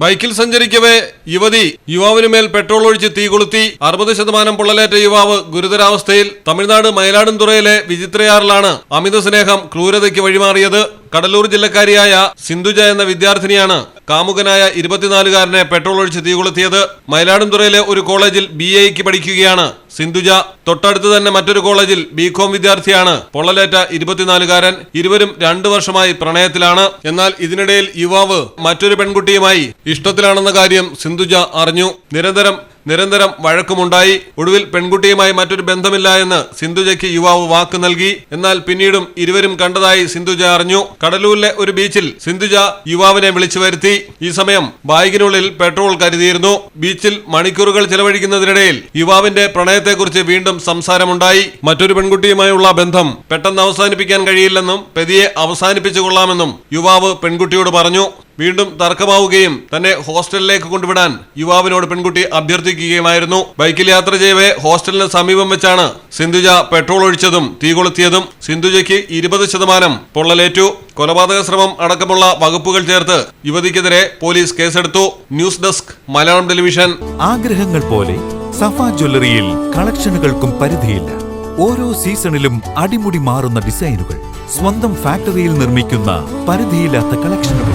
ബൈക്കിൽ സഞ്ചരിക്കവേ യുവതി യുവാവിന് മേൽ പെട്രോൾ ഒഴിച്ച് തീ കൊളുത്തി അറുപത് ശതമാനം പൊള്ളലേറ്റ യുവാവ് ഗുരുതരാവസ്ഥയിൽ തമിഴ്നാട് മയിലാടുംതുറയിലെ വിചിത്രയാറിലാണ് അമിത സ്നേഹം ക്രൂരതയ്ക്ക് വഴിമാറിയത്. കടലൂർ ജില്ലക്കാരിയായ സിന്ധുജ എന്ന വിദ്യാർത്ഥിനിയാണ് കാമുകനായ ഇരുപത്തിനാലുകാരനെ പെട്രോൾ ഒഴിച്ച് തീ കൊളുത്തിയത്. മയിലാടുംതുറയിലെ ഒരു കോളേജിൽ ബി എക്ക് പഠിക്കുകയാണ്. സിന്ധുജ തൊട്ടടുത്ത് തന്നെ മറ്റൊരു കോളേജിൽ ബികോം വിദ്യാർത്ഥിയാണ്. പൊള്ളലേറ്റ ഇരുപത്തിനാലുകാരൻ ഇരുവരും രണ്ടു വർഷമായി പ്രണയത്തിലാണ്. എന്നാൽ ഇതിനിടയിൽ യുവാവ് മറ്റൊരു പെൺകുട്ടിയുമായി ഇഷ്ടത്തിലാണെന്ന കാര്യം സിന്ധുജ അറിഞ്ഞു. നിരന്തരം നിരന്തരം വഴക്കുമുണ്ടായി. ഒടുവിൽ പെൺകുട്ടിയുമായി മറ്റൊരു ബന്ധമില്ല എന്ന് സിന്ധുജയ്ക്ക് യുവാവ് വാക്ക് നൽകി. എന്നാൽ പിന്നീടും ഇരുവരും കണ്ടതായി സിന്ധുജ അറിഞ്ഞു. കടലൂരിലെ ഒരു ബീച്ചിൽ സിന്ധുജ യുവാവിനെ വിളിച്ചു വരുത്തി. ഈ സമയം ബൈക്കിനുള്ളിൽ പെട്രോൾ കരുതിയിരുന്നു. ബീച്ചിൽ മണിക്കൂറുകൾ ചെലവഴിക്കുന്നതിനിടയിൽ യുവാവിന്റെ പ്രണയത്തെക്കുറിച്ച് വീണ്ടും സംസാരമുണ്ടായി. മറ്റൊരു പെൺകുട്ടിയുമായുള്ള ബന്ധം പെട്ടെന്ന് അവസാനിപ്പിക്കാൻ കഴിയില്ലെന്നും പെതിയെ അവസാനിപ്പിച്ചു കൊള്ളാമെന്നും യുവാവ് പെൺകുട്ടിയോട് പറഞ്ഞു. വീണ്ടും തർക്കമാവുകയും തന്നെ ഹോസ്റ്റലിലേക്ക് കൊണ്ടുവിടാൻ യുവാവിനോട് പെൺകുട്ടി അഭ്യർത്ഥിക്കുകയുമായിരുന്നു. ബൈക്കിൽ യാത്ര ചെയ്യവേ ഹോസ്റ്റലിന് സമീപം വെച്ചാണ് സിന്ധുജ പെട്രോൾ ഒഴിച്ചതും തീ കൊളുത്തിയതും. സിന്ധുജയ്ക്ക് ഇരുപത് ശതമാനം പൊള്ളലേറ്റു. കൊലപാതക ശ്രമം അടക്കമുള്ള വകുപ്പുകൾ ചേർത്ത് യുവതിക്കെതിരെ പോലീസ് കേസെടുത്തു. News desk Malayalam television. ആഗ്രഹങ്ങൾ പോലെ സഫ ജ്വല്ലറിയിൽ കളക്ഷനുകൾക്കും പരിധിയില്ല. ഓരോ സീസണിലും അടിമുടി മാറുന്ന ഡിസൈനുകൾ സ്വന്തം ഫാക്ടറിയിൽ നിർമ്മിക്കുന്ന പരിധിയില്ലാത്ത കളക്ഷനുകൾ.